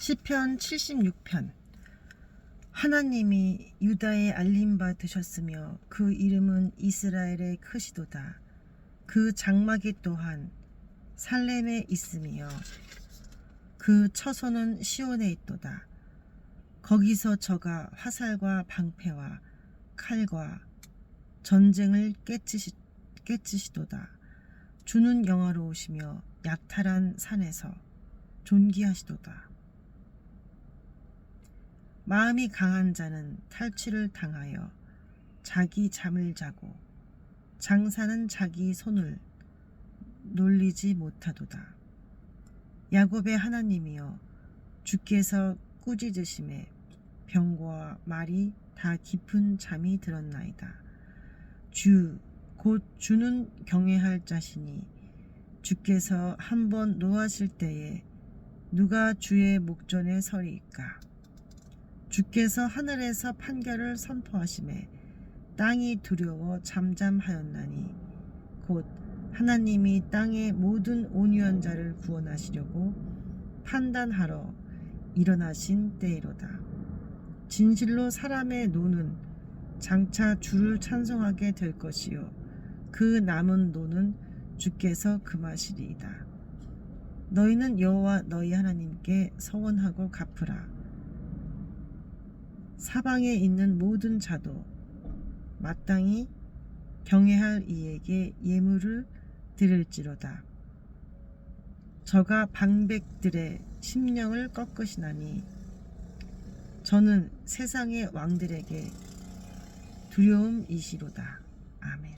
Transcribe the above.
시편 76편 하나님이 유다에 알림 받으셨으며 그 이름은 이스라엘의 크시도다. 그 장막이 또한 살렘에 있으며 그 처소는 시온에 있도다. 거기서 저가 화살과 방패와 칼과 전쟁을 깨치시, 깨치시도다. 주는 영화로우시며 약탈한 산에서 존귀하시도다. 마음이 강한 자는 탈취를 당하여 자기 잠을 자고 장사는 자기 손을 놀리지 못하도다. 야곱의 하나님이여 주께서 꾸짖으심에 병과 말이 다 깊은 잠이 들었나이다. 주, 곧 주는 경외할 자시니 주께서 한번 노하실 때에 누가 주의 목전에 서리이까? 주께서 하늘에서 판결을 선포하심에 땅이 두려워 잠잠하였나니 곧 하나님이 땅의 모든 온유한 자를 구원하시려고 판단하러 일어나신 때이로다. 진실로 사람의 노는 장차 주를 찬송하게 될 것이요 그 남은 노는 주께서 금하시리이다. 너희는 여호와 너희 하나님께 서원하고 갚으라. 사방에 있는 모든 자도 마땅히 경외할 이에게 예물을 드릴지로다. 저가 방백들의 심령을 꺾으시나니 저는 세상의 왕들에게 두려움이시로다. 아멘.